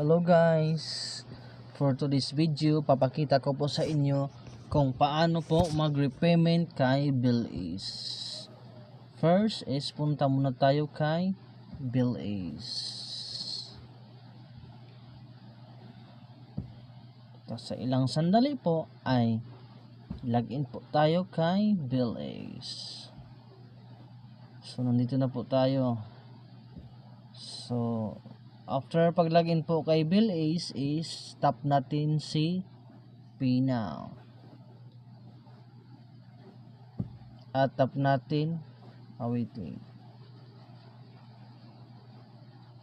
Hello guys! For today's video, papakita ko po sa inyo kung paano po mag-repayment kay Bill Ace. First is punta muna tayo kay Bill Ace. Tapos sa ilang sandali po ay login po tayo kay Bill Ace. So nandito na po tayo. So after pag login po kay Bill Ace is tap natin si Pay. At tap natin wait.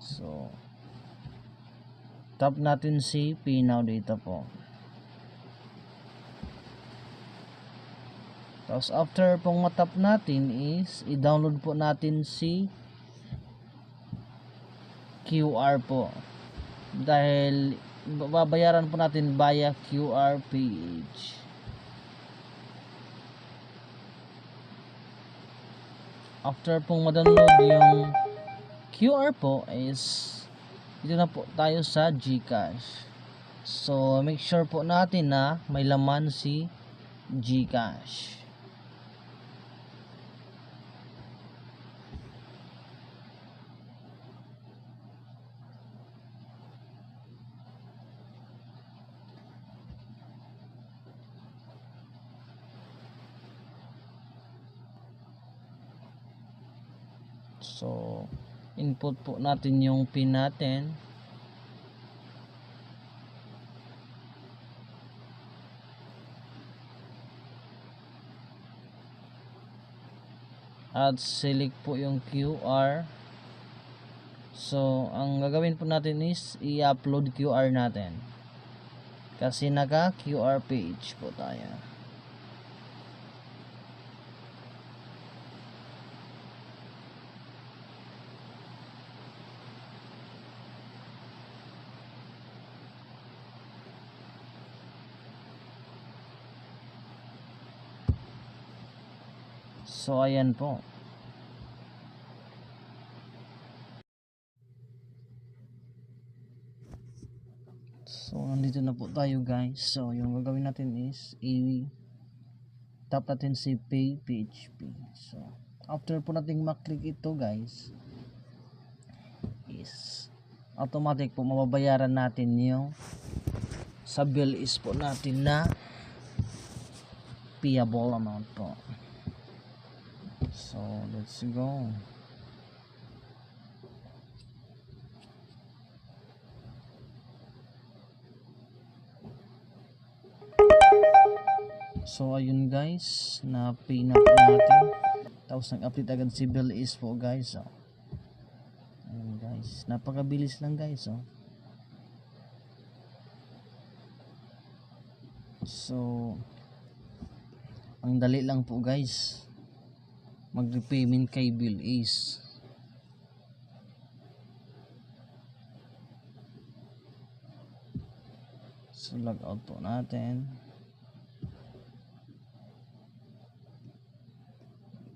So tap natin si Pay Now dito po. Tapos after pong matap natin is i-download po natin si QR po. Dahil babayaran po natin via QR page. After pong ma-download yung QR po is dito na po tayo sa GCash. So make sure po natin na may laman si GCash. So, input po natin yung pin natin. At select po yung QR. So, ang gagawin po natin is i-upload QR natin. Kasi naka QR page po tayo. So ayan po. So nandito na po tayo guys. So yung gagawin natin is i tap natin si pay PHP. So after po nating maklik ito guys is automatic po mababayaran natin yung sa bill is po natin na payable amount po. So, let's go. So, ayun guys, na po natin. Tapos nag-update agad si Bill is po guys. Oh. Ayun guys, napakabilis lang guys. Oh. So, ang dali lang po guys mag-repayment kay Bill Ace. So log out po natin.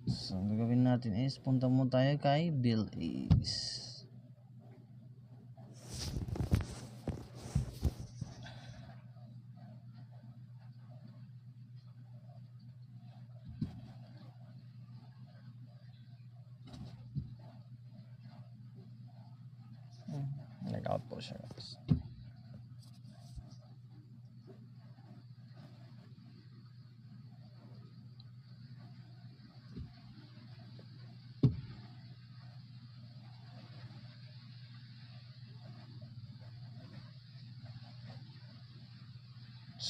So ang gagawin natin is punta mo tayo kay Bill Ace. Nag-out po siya guys.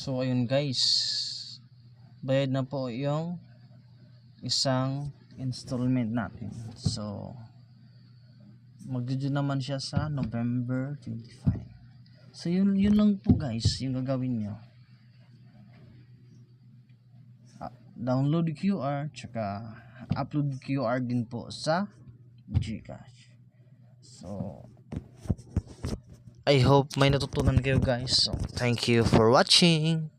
So ayun guys. Bayad na po yung isang installment natin. So magdudyo naman siya sa November 25 so yun, yun lang po guys yung gagawin nyo. Ah, download QR tsaka upload QR din po sa Gcash. So I hope may natutunan kayo guys. So thank you for watching